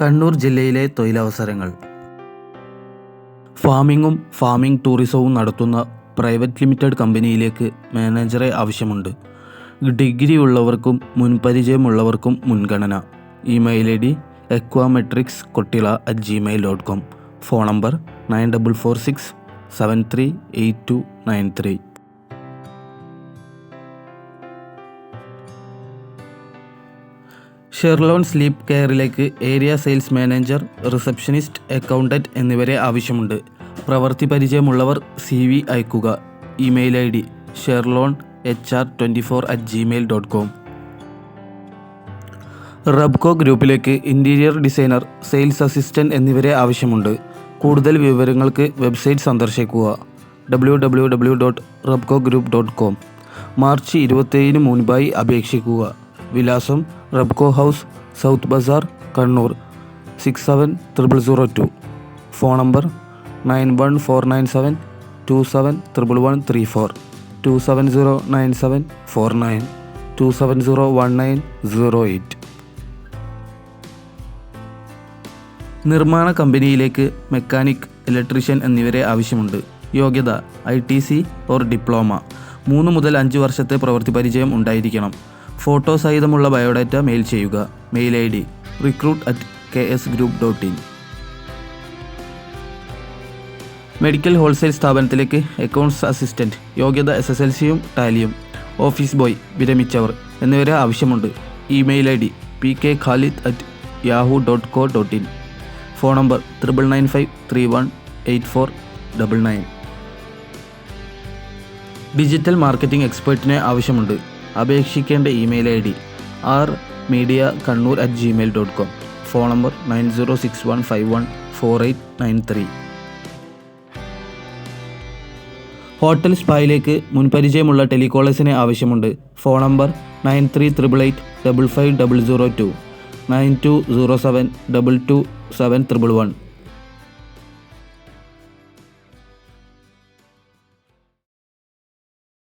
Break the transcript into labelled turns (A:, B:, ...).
A: കണ്ണൂർ ജില്ലയിലെ തൊഴിലവസരങ്ങൾ. ഫാമിങ്ങും ഫാമിംഗ് ടൂറിസവും നടത്തുന്ന പ്രൈവറ്റ് ലിമിറ്റഡ് കമ്പനിയിലേക്ക് മാനേജറെ ആവശ്യമുണ്ട്. ഡിഗ്രി ഉള്ളവർക്കും മുൻപരിചയമുള്ളവർക്കും മുൻഗണന. Email I D equametrics Kottila at gmail dot com phone number nine double four six seven three eight two nine three. Sherlon sleep കെയറിലേക്ക് area sales manager receptionist accountant എന്നിവരെ ആവശ്യമുണ്ട്. പ്രവൃത്തി പരിചയമുള്ളവർ C V അയക്കുക. Email I D Sherlon H R twenty four at gmail dot com. Rubco ഗ്രൂപ്പിലേക്ക് interior designer sales assistant എന്നിവരെ ആവശ്യമുണ്ട്. കൂടുതൽ വിവരങ്ങൾക്ക് വെബ്സൈറ്റ് സന്ദർശിക്കുക. W W W dot Rubco group dot com. March ഇരുപത്തേഴിന് മുൻപായി അപേക്ഷിക്കുക. വിലാസം Rubco house south Bazar Kannur. Six seven triple zero two. Phone number nine one four nine seven two seven triple one three four. Two seven zero nine seven four nine. Two seven zero one nine zero eight. നിർമ്മാണ കമ്പനിയിലേക്ക് mechanic electrician എന്നിവരെ ആവശ്യമുണ്ട്. യോഗ്യത I T C or diploma. മൂന്ന് മുതൽ അഞ്ച് വർഷത്തെ പ്രവൃത്തി പരിചയം ഉണ്ടായിരിക്കണം. ഫോട്ടോ സഹിതമുള്ള ബയോഡാറ്റ മെയിൽ ചെയ്യുക. Mail I D recruit at K S group dot in medical wholesale സ്ഥാപനത്തിലേക്ക് അക്കൗണ്ട്സ് അസിസ്റ്റന്റ് യോഗ്യത എസ് എസ് എൽ സിയും ടാലിയും ഓഫീസ് ബോയ് വിരമിച്ചവർ എന്നിവരെ ആവശ്യമുണ്ട്. Email I D P K Khalid at yahoo dot co dot in phone number triple nine five three one eight four double nine digital marketing എക്സ്പേർട്ടിനെ ആവശ്യമുണ്ട്. അപേക്ഷിക്കേണ്ട email I D R media Kannur at gmail dot com phone number nine zero six one five one four eight nine three. Hotel സ്പായിലേക്ക് മുൻപരിചയമുള്ള ടെലികോളേഴ്സിനെ ആവശ്യമുണ്ട്. Phone number nine three triple eight double five double zero two. Nine two zero seven double two seven triple one.